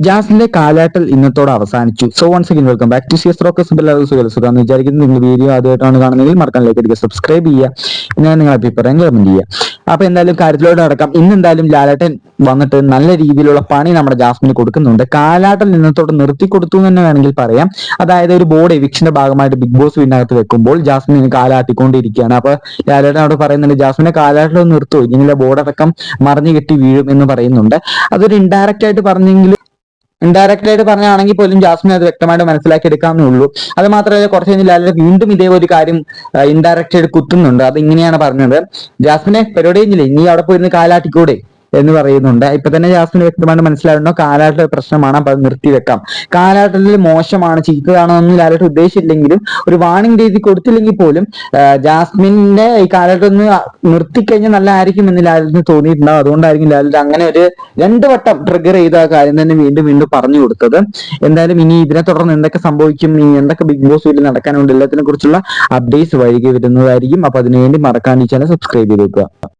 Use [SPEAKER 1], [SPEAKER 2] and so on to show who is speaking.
[SPEAKER 1] ജാസിന്റെ കാലാട്ടൽ ഇന്നത്തോടെ അവസാനിച്ചു. So once again welcome back to CS rocks എല്ലാവർക്കും സുഖം വിചാരിക്കുന്നു. നിങ്ങൾ വീഡിയോ ആദ്യമായിട്ടാണ് കാണുന്നതെങ്കിൽ മറക്കാൻ ലൈക്ക് അടിക്കുക സബ്സ്ക്രൈബ് ചെയ്യുക. ഞാൻ നിങ്ങളുടെ അഭിപ്രായം കമന്റ് ചെയ്യുക. അപ്പൊ എന്തായാലും കാര്യത്തിലോട്ട് നടക്കാം. ഇന്ന് എന്തായാലും ലാലേട്ടൻ വന്നിട്ട് നല്ല രീതിയിലുള്ള പണി നമ്മുടെ ജാസ്മിന് കൊടുക്കുന്നുണ്ട്. കാലാട്ടൽ ഇന്നത്തോടെ നിർത്തി കൊടുത്തു എന്ന് തന്നെ വേണമെങ്കിൽ പറയാം. അതായത് ഒരു ബോർഡ് എവിക്ഷന്റെ ഭാഗമായിട്ട് ബിഗ് ബോസ് വീടിനകത്ത് വെക്കുമ്പോൾ ജാസ്മിന് കാലാട്ടിക്കൊണ്ടിരിക്കുകയാണ് അപ്പൊ ലാലേട്ടൻ അവിടെ പറയുന്നുണ്ട് ജാസ്മിനെ കാലാട്ടൽ നിർത്തു. ബോർഡ് അടക്കം മറിഞ്ഞു കെട്ടി വീഴും എന്ന് പറയുന്നുണ്ട്. അതൊരു ഇൻഡയറക്റ്റ് ആയിട്ട് പറഞ്ഞെങ്കിലും ഇൻഡയറക്റ്റ് ആയിട്ട് പറഞ്ഞാണെങ്കിൽ പോലും ജാസ്മിൻ അത് വ്യക്തമായിട്ട് മനസ്സിലാക്കി എടുക്കാമെന്നേ ഉള്ളൂ അത് മാത്രമല്ല കുറച്ച് കഴിഞ്ഞ് ലാലിന് വീണ്ടും ഇതേ ഒരു കാര്യം ഇൻഡയറക്റ്റ് ആയിട്ട് കുത്തുന്നുണ്ട്. അത് ഇങ്ങനെയാണ് പറഞ്ഞത്. ജാസ്മിനെ പരിപാടി കഴിഞ്ഞില്ലേ? നീ അവിടെ പോയിരുന്ന് കാലാട്ടിക്കൂടെ? എന്ന് പറയുന്നുണ്ട്. ഇപ്പൊ തന്നെ ജാസ്മിന് വ്യക്തമായിട്ട് മനസ്സിലാവുന്നു കാലാട്ടിലെ പ്രശ്നമാണ് അപ്പൊ അത് നിർത്തിവെക്കാം. കാലാട്ടിൽ മോശമാണ് ചീത്തതാണോ എന്നൊന്നും ലാലേട്ട് ഉദ്ദേശിച്ചില്ലെങ്കിലും ഒരു വാണിംഗ് രീതി കൊടുത്തില്ലെങ്കിൽ പോലും ജാസ്മിന്റെ ഈ കാലഘട്ടം ഒന്ന് നിർത്തിക്കഴിഞ്ഞാൽ നല്ലതായിരിക്കും എന്ന് ലാലിന് തോന്നിയിട്ടുണ്ടാവും. അതുകൊണ്ടായിരിക്കും ലാലിന്റെ അങ്ങനെ ഒരു രണ്ടു വട്ടം ട്രിഗർ ചെയ്ത കാര്യം തന്നെ വീണ്ടും വീണ്ടും പറഞ്ഞു കൊടുത്തത്. എന്തായാലും ഇനി ഇതിനെ തുടർന്ന് എന്തൊക്കെ സംഭവിക്കും ഇനി എന്തൊക്കെ ബിഗ് ബോസ് വീട്ടിൽ നടക്കാനുണ്ട് എല്ലാത്തിനെ കുറിച്ചുള്ള അപ്ഡേറ്റ്സ് വൈകി വരുന്നതായിരിക്കും. അപ്പൊ അതിനുവേണ്ടി മറക്കാൻ ഈ ചാനൽ സബ്സ്ക്രൈബ് ചെയ്തേക്കുക.